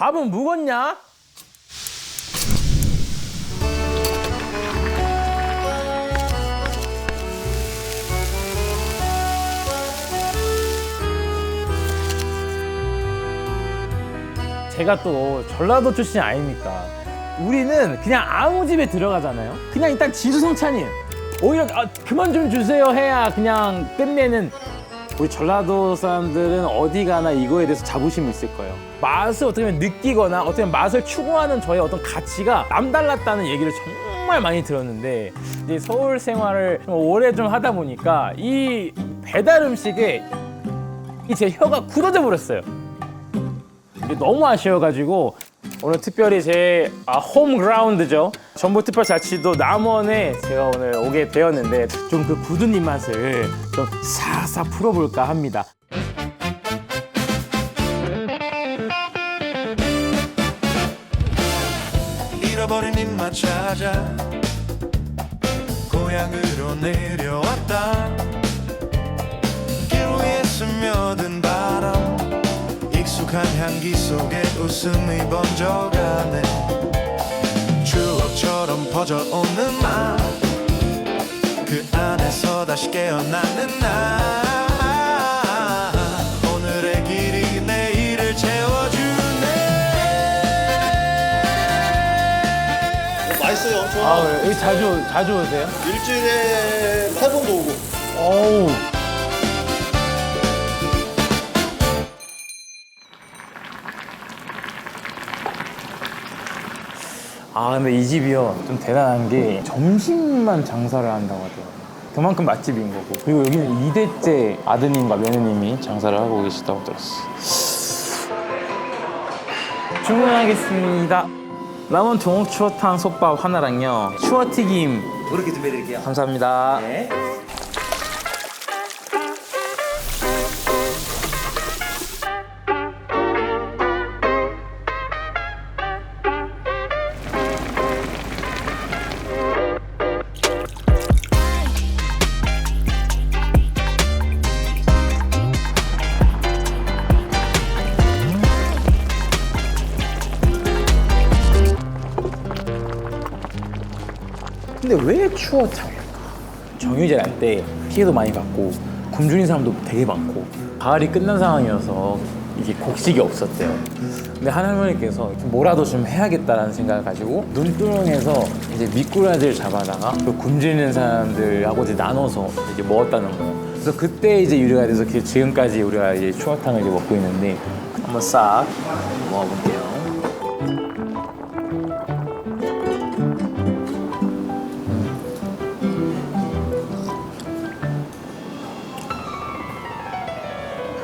밥은 묵었냐? 제가 또 전라도 출신 아닙니까? 우리는 그냥 아무 집에 들어가잖아요. 그냥 일단 지수성찬이에요. 오히려 아, 그만 좀 주세요 해야 그냥 끝내는 우리 전라도 사람들은 어디 가나 이거에 대해서 자부심이 있을 거예요. 맛을 어떻게 보면 느끼거나 어떻게 보면 맛을 추구하는 저의 어떤 가치가 남달랐다는 얘기를 정말 많이 들었는데 이제 서울 생활을 좀 오래 좀 하다 보니까 이 배달 음식에 이제 혀가 굳어져 버렸어요. 너무 아쉬워가지고 오늘 특별히 제 아, 홈그라운드죠. 전북특별자치도 남원에 제가 오늘 오게 되었는데 좀 그 굳은 입맛을 좀 싹싹 풀어볼까 합니다. 잃어버린 입맛 찾아 고향으로 내려왔다 길 위에 스며든 바람 익숙한 향기 속에 웃음이 번져가네 추억처럼 퍼져오는 맛그 안에서 다시 깨어나는 나 오늘의 길이 내일을 채워주네 맛있어요 엄청 아. 여기 자주 자주 오세요? 일주일에 세 번도 오고 어우. 아 근데 이 집이요. 좀 대단한 게 점심만 장사를 한다고 하더라고요. 그만큼 맛집인 거고. 그리고 여기는 2대째 아드님과 며느님이 장사를 하고 계시다고 들었어 주문하겠습니다. 남원 동옥 추어탕 솥밥 하나랑요. 추어튀김. 그렇게 준비해드릴게요. 감사합니다. 네. 근데 왜 추어탕일까? 정유재 할때 피해도 많이 받고 굶주린 사람도 되게 많고 가을이 끝난 상황이어서 이게 곡식이 없었대요. 근데 좀 뭐라도 좀 해야겠다라는 생각을 가지고 눈두렁에서 이제 미꾸라지를 잡아다가 그 굶주리는 사람들하고 이제 나눠서 이제 먹었다는 거예요. 그래서 그때 이제 유래가 돼서 그 지금까지 우리가 이제 추어탕을 이제 먹고 있는데 한번 싹 먹어볼게요.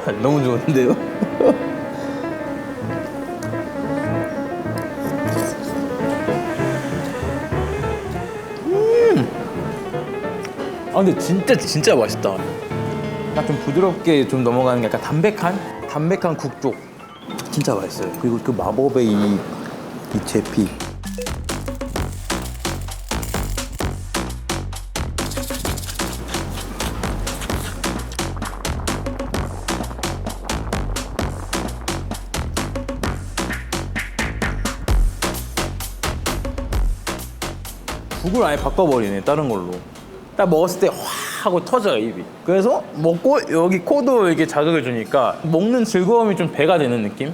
너무 좋은데요? 음! 아 근데 진짜 진짜 맛있다. 약간 좀 부드럽게 좀 넘어가는 게 약간 담백한 담백한 국쪽. 진짜 맛있어요 그리고 그 마법의 이, 이 제피 아예 바꿔버리네 다른 걸로. 딱 먹었을 때 확 하고 터져요 입이. 그래서 먹고 여기 코도 이렇게 자극을 주니까 먹는 즐거움이 좀 배가 되는 느낌?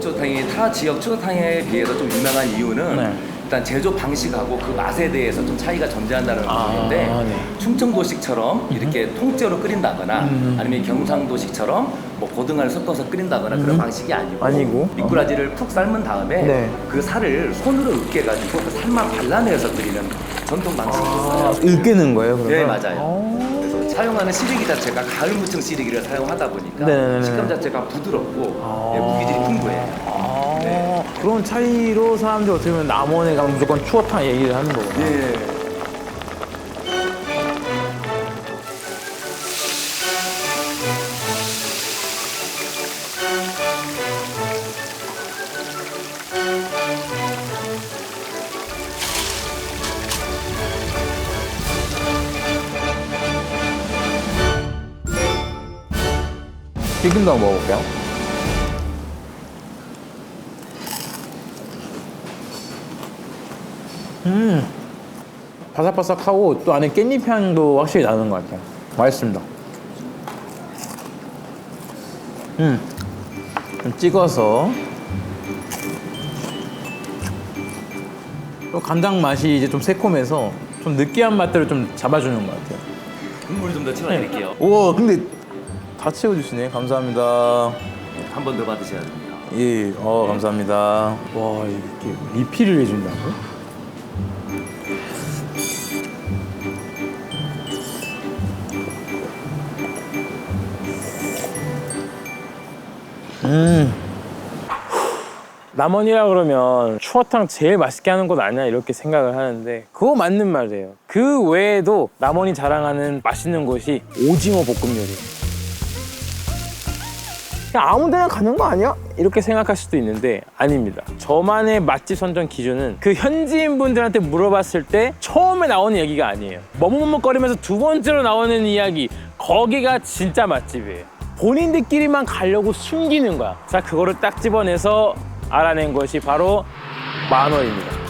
추어탕이 타 지역 추어탕에 비해서 좀 유명한 이유는 네. 일단 제조 방식하고 그 맛에 대해서 좀 차이가 존재한다는 아, 부분인데 네. 충청도식처럼 이렇게 통째로 끓인다거나 음. 아니면 경상도식처럼 뭐 고등어를 섞어서 끓인다거나 그런 방식이 아니고, 아니고. 미꾸라지를 푹 삶은 다음에 네. 그 살을 손으로 으깨가지고 그 살만 발라내서 끓이는 전통 방식이 있어요. 으깨는 거예요 그러면? 네 맞아요. 그래서 사용하는 시래기 자체가 가을 무청 시래기를 사용하다 보니까 네네네. 식감 자체가 부드럽고 아. 네, 무기질이 풍부해요. 아, 네. 그런 차이로 사람들이 어떻게 보면 남원에 가면 무조건 추어탕 얘기를 하는 거구나. 예. 튀김도 한번 먹어볼게요. 음, 바삭바삭하고 또 안에 깻잎 향도 확실히 나는 것 같아요. 맛있습니다. 음, 좀 찍어서 또 간장 맛이 이제 좀 새콤해서 좀 느끼한 맛들을 좀 잡아주는 것 같아요. 국물 좀 더 채워드릴게요. 우와 근데 다 채워주시네. 감사합니다. 한 번 더 받으셔야 됩니다. 예, 어 감사합니다. 와 이렇게 리필을 해준다고? 음. 남원이라 그러면 추어탕 제일 맛있게 하는 곳 아니야? 이렇게 생각을 하는데 그거 맞는 말이에요. 그 외에도 남원이 자랑하는 맛있는 곳이 오징어 볶음 요리예요 그냥 아무 데나 가는 거 아니야? 이렇게 생각할 수도 있는데 아닙니다. 저만의 맛집 선정 기준은 그 현지인 분들한테 물어봤을 때 처음에 나오는 얘기가 아니에요. 머뭇머뭇거리면서 두 번째로 나오는 이야기 거기가 진짜 맛집이에요. 본인들끼리만 가려고 숨기는 거야. 자 그거를 딱 집어내서 알아낸 것이 바로 만 원입니다.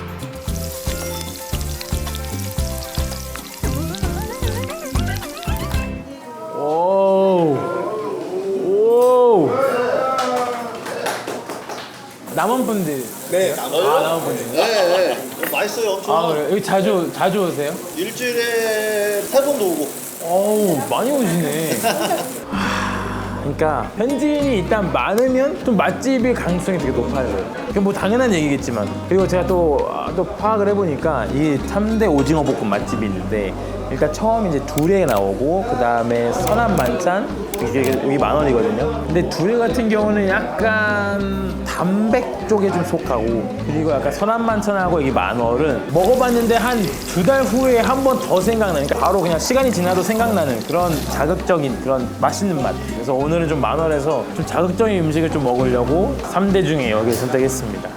남원 분들. 네, 아, 남원 분들. 네, 네. 맛있어요, 엄청. 아, 그래요? 여기 자주 자주 오세요? 일주일에 세 번도 오고. 어우, 많이 오시네. 그러니까 현지인이 일단 많으면 좀 맛집일 가능성이 되게 높아져요. 그게 뭐 당연한 얘기겠지만 그리고 제가 또, 아, 또 파악을 해보니까 이 3대 오징어 볶음 맛집이 있는데 일단 처음 이제 두레 나오고 그 다음에 선한 반찬 이게 여기 만 원이거든요. 근데 두레 같은 경우는 약간 담백 쪽에 좀 속하고 그리고 약간 선한 반찬하고 이게 만 원은 먹어봤는데 한 두 달 후에 한 번 더 생각나니까 바로 그냥 시간이 지나도 생각나는 그런 자극적인 그런 맛있는 맛. 그래서 오늘은 좀 만 원에서 좀 자극적인 음식을 좀 먹으려고 3대 중에 여기를 선택했습니다.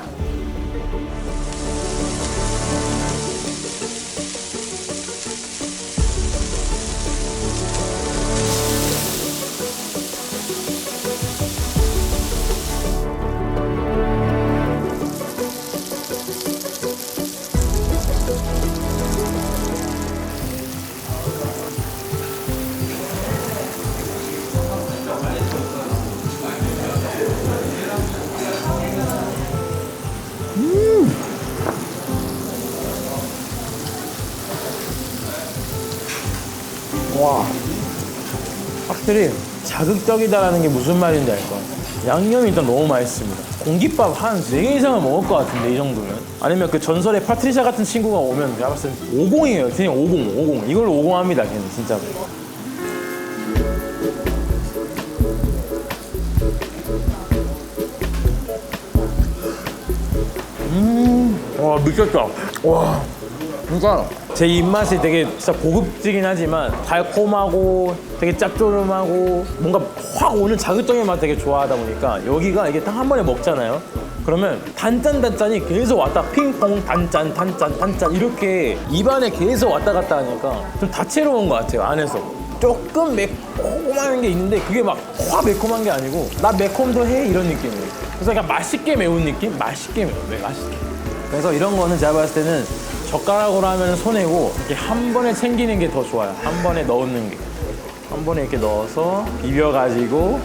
확실히 자극적이다라는 게 무슨 말인지 알 것 같아요. 양념이 일단 너무 맛있습니다. 공깃밥 한 4개 이상은 먹을 것 같은데 이 정도면. 아니면 그 전설의 파트리샤 같은 친구가 오면 제가 봤을 때 50이에요. 그냥 50, 50 이걸로 50합니다 걔는 진짜로. 음와 미쳤다. 와 그러니까 제 입맛이 되게 진짜 고급지긴 하지만 달콤하고 되게 짭조름하고 뭔가 확 오는 자극적인 맛 되게 좋아하다 보니까 여기가 이게 딱 한 번에 먹잖아요. 그러면 단짠 단짠이 계속 왔다. 핑퐁 단짠 단짠 단짠 이렇게 입안에 계속 왔다 갔다 하니까 좀 다채로운 것 같아요 안에서. 조금 매콤한 게 있는데 그게 막 확 매콤한 게 아니고 나 매콤도 해 이런 느낌이에요. 그래서 그냥 맛있게 매운 느낌? 맛있게 매운 네, 맛있게. 그래서 이런 거는 제가 봤을 때는 젓가락으로 하면 손해고 이렇게 한 번에 챙기는 게 더 좋아요. 한 번에 넣는 게. 한 번에 이렇게 넣어서 비벼가지고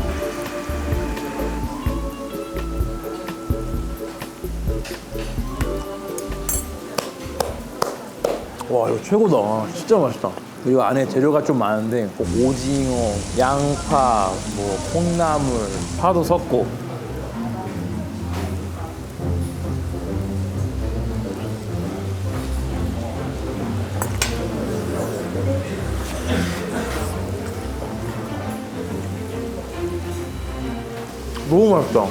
와 이거 최고다. 진짜 맛있다. 그리고 안에 재료가 좀 많은데 뭐 오징어, 양파, 뭐 콩나물, 파도 섞고 너무 맛있다.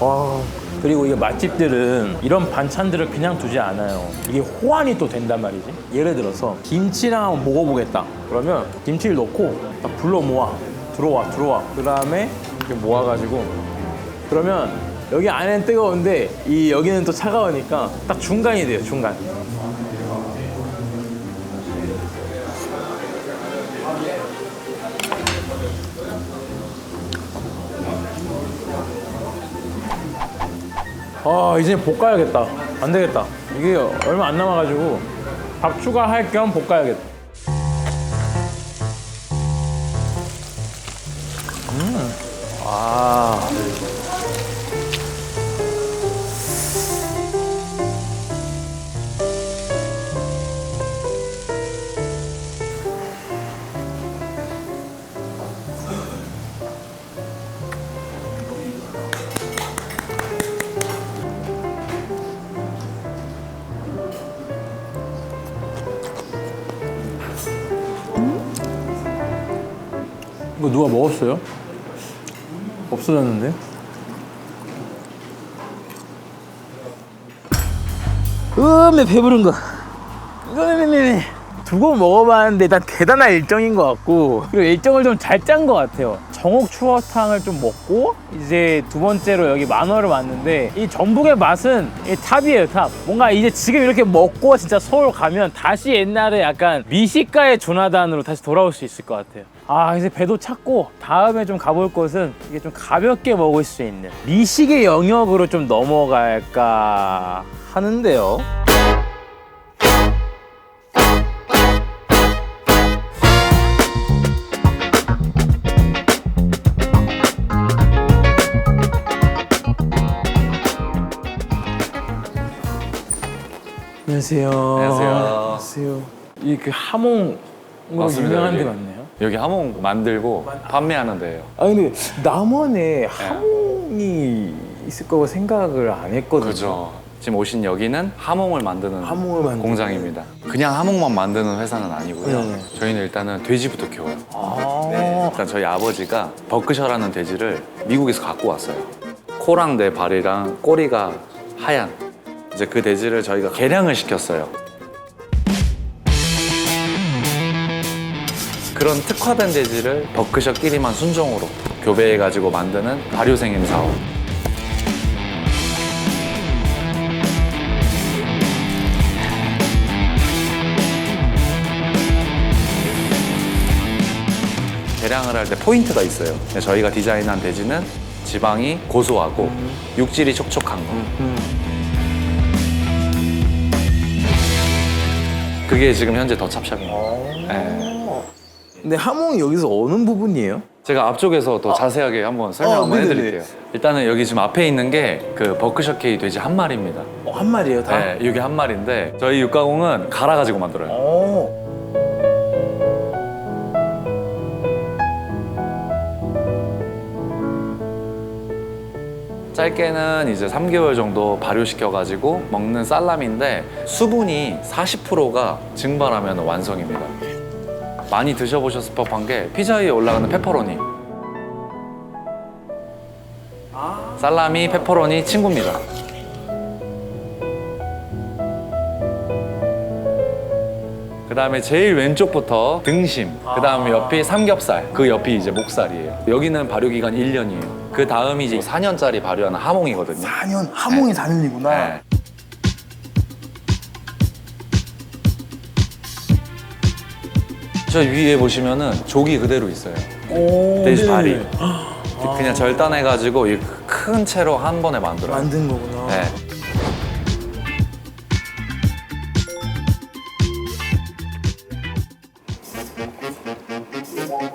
와. 그리고 이게 맛집들은 이런 반찬들을 그냥 두지 않아요. 이게 호환이 또 된단 말이지. 예를 들어서 김치랑 한번 먹어보겠다. 그러면 김치를 넣고 딱 불러 모아. 들어와, 들어와. 그 다음에 이렇게 모아가지고 그러면 여기 안에는 뜨거운데 이 여기는 또 차가우니까 딱 중간이 돼요, 중간. 아 이제 볶아야겠다. 안 되겠다. 이게 얼마 안 남아가지고 밥 추가할 겸 볶아야겠다. 음. 아. 이거 누가 먹었어요? 없어졌는데? 음에 배부른 거. 음에 두고 먹어봤는데 일단 대단한 일정인 것 같고 그리고 일정을 좀 잘 짠 것 같아요. 정옥 추어탕을 좀 먹고 이제 두 번째로 여기 만화를 왔는데 이 전북의 맛은 이 탑이에요 탑. 뭔가 이제 지금 이렇게 먹고 진짜 서울 가면 다시 옛날에 약간 미식가의 조나단으로 다시 돌아올 수 있을 것 같아요. 아 이제 배도 찼고 다음에 좀 가볼 곳은 이게 좀 가볍게 먹을 수 있는 미식의 영역으로 좀 넘어갈까 하는데요. 안녕하세요. 안녕하세요. 안녕하세요. 이 그 하몽 뭐 맞습니다, 유명한 데 여기. 맞네요. 여기 하몽 만들고 판매하는 데예요. 아 근데 남원에 하몽이 있을 거고 생각을 안 했거든요. 그죠. 지금 오신 여기는 하몽을 만드는 하몽을 만드는. 공장입니다. 그냥 하몽만 만드는 회사는 아니고요. 네. 저희는 일단은 돼지부터 키워요. 아, 일단 저희 아버지가 버크셔라는 돼지를 미국에서 갖고 왔어요. 코랑 내 발이랑 꼬리가 하얀. 이제 그 돼지를 저희가 개량을 시켰어요. 그런 특화된 돼지를 버크셔끼리만 순종으로 교배해가지고 만드는 발효생임 사업. 개량을 할 때 포인트가 있어요. 저희가 디자인한 돼지는 지방이 고소하고 육질이 촉촉한 거. 그게 지금 현재 더 찹샵입니다. 네. 근데 하몽이 여기서 어느 부분이에요? 제가 앞쪽에서 더 자세하게 한번 설명 어, 한번 네네네. 해드릴게요. 일단은 여기 지금 앞에 있는 게 그 버크셔 K 돼지 한 마리입니다. 어, 한 마리예요, 다? 네, 이게 한 마리인데 저희 육가공은 갈아가지고 만들어요. 짧게는 이제 3개월 정도 발효시켜가지고 먹는 살람인데 수분이 40%가 증발하면 완성입니다. 많이 드셔보셨을 법한 게 피자 위에 올라가는 페퍼로니. 살라미, 페퍼로니 친구입니다. 그 다음에 제일 왼쪽부터 등심, 그 다음에 옆이 삼겹살, 그 옆이 이제 목살이에요. 여기는 발효기간 1년이에요. 그 다음이 이제 4년짜리 발효하는 하몽이거든요. 4년, 하몽이 4년이구나. 네. 저 위에 보시면은 조기 그대로 있어요. 오, 돼지 네. 발이. 그냥 절단해가지고 이큰 채로 한 번에 만들어요. 만든 거구나. 네.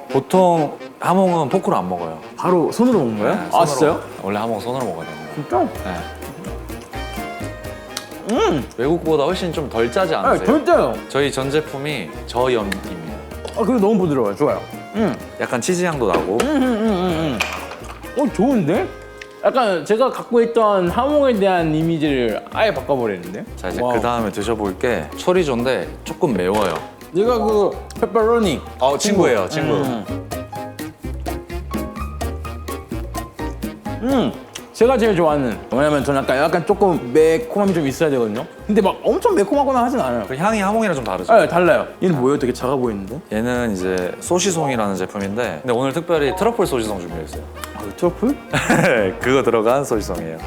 보통 하몽은 포크로 안 먹어요. 바로 손으로 먹는 거예요? 네, 아, 손으로. 진짜요? 원래 하몽 손으로 먹어야 됩니다. 진짜? 네. 음! 외국보다 훨씬 좀 덜 짜지 아, 않으세요? 진짜요? 저희 전 제품이 저염입니다. 아, 그게 너무 부드러워요. 좋아요. 음. 약간 치즈 향도 나고 음, 음, 음, 음. 어, 좋은데? 약간 제가 갖고 있던 하몽에 대한 이미지를 아예 바꿔버리는데? 자 이제 와우. 그 다음에 드셔볼 게 초리조인데 조금 매워요. 얘가 그 페퍼로니. 어 친구예요, 친구. 음. 음. 제가 제일 좋아하는 왜냐면 저는 약간, 약간 조금 매콤함이 좀 있어야 되거든요 근데 막 엄청 매콤하거나 하진 않아요 그 향이 하몽이랑 좀 다르죠? 네, 달라요 얘는 뭐예요? 되게 작아 보이는데? 얘는 이제 소시송이라는 제품인데 근데 오늘 특별히 트러플 소시송 준비했어요. 아, 이거 트러플? 그거 들어간 소시송이에요.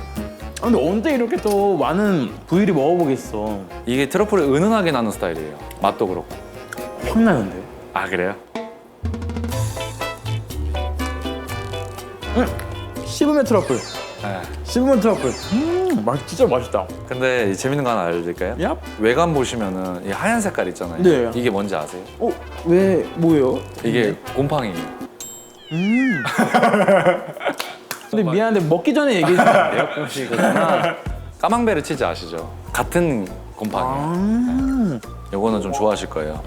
아, 근데 언제 이렇게 또 많은 부위를 먹어보겠어 이게 트러플이 은은하게 나는 스타일이에요. 맛도 그렇고. 확 나는데 아 그래요? 씹으면 트러플 네. 씹으면 트러플. 음, 맛 진짜 맛있다. 근데 이 재밌는 거 하나 알려드릴까요? 얍. 외관 보시면은 이 하얀 색깔 있잖아요. 네. 이게 뭔지 아세요? 어, 왜 뭐예요? 이게 곰팡이에요. 근데 미안한데 먹기 전에 얘기해 주면 안 돼요? 혹시 그거나. 까망베르 치즈 아시죠? 같은 곰팡이. 요 거는 좀 좋아하실 거예요.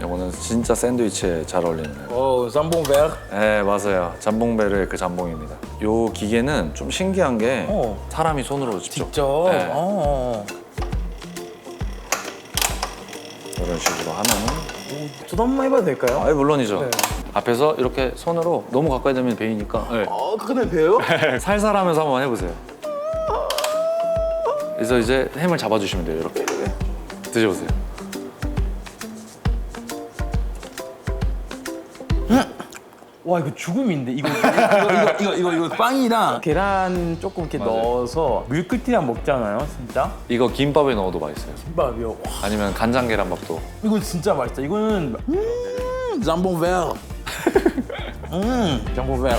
요거는 진짜 샌드위치에 잘 어울리는 거예요. 오, 쌈봉베르. 네 맞아요. 잠봉베르의 그 잠봉입니다. 요 기계는 좀 신기한 게 어. 사람이 손으로 직접, 직접. 네. 어. 이런 식으로 하면은 저도 한번 해봐도 될까요? 아 물론이죠. 네. 앞에서 이렇게 손으로 너무 가까이 되면 베이니까 네. 어, 그네 배요? 살살 하면서 한번 해보세요. 그래서 이제 햄을 잡아주시면 돼요. 이렇게 드셔보세요. 와 이거 죽음인데 이거 이거 이거 이거 이거, 이거 빵이랑 계란 조금 이렇게 맞아요. 넣어서 물끝이랑 먹잖아요, 진짜. 이거 김밥에 넣어도 맛있어요. 김밥이요. 와, 아니면 간장 계란밥도. 이거 진짜 맛있다. 이거는 음, 잠봉베르. 음, 잠봉베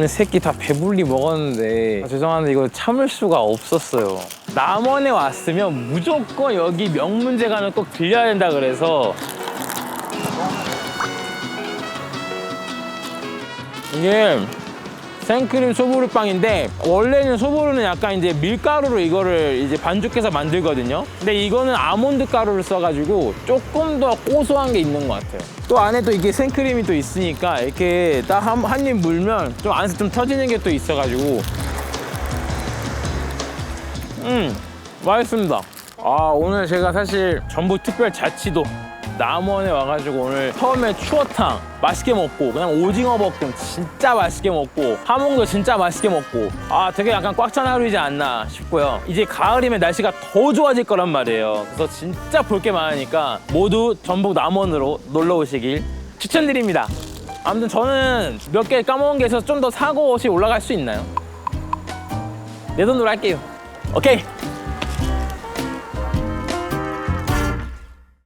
르. 오늘 새끼 다 배불리 먹었는데 아, 죄송한데 이거 참을 수가 없었어요. 남원에 왔으면 무조건 여기 명문제관을 꼭 들려야 된다 그래서 이게 생크림 소보루 빵인데 원래는 소보루는 약간 이제 밀가루로 이거를 이제 반죽해서 만들거든요. 근데 이거는 아몬드 가루를 써가지고 조금 더 고소한 게 있는 것 같아요. 또 안에 또 이게 생크림이 또 있으니까 이렇게 딱 한 입 물면 좀 안에서 좀 터지는 게 또 있어가지고 음 맛있습니다. 아 오늘 제가 사실 전북 특별 자치도 남원에 와가지고 오늘 처음에 추어탕 맛있게 먹고 그냥 오징어 볶음 진짜 맛있게 먹고 하몽도 진짜 맛있게 먹고. 아 되게 약간 꽉 찬 하루이지 않나 싶고요. 이제 가을이면 날씨가 더 좋아질 거란 말이에요. 그래서 진짜 볼 게 많으니까 모두 전북 남원으로 놀러 오시길 추천드립니다. 아무튼 저는 몇 개 까먹은 게 있어서 좀 더 사고 옷이 올라갈 수 있나요? 내 돈으로 할게요. 오케이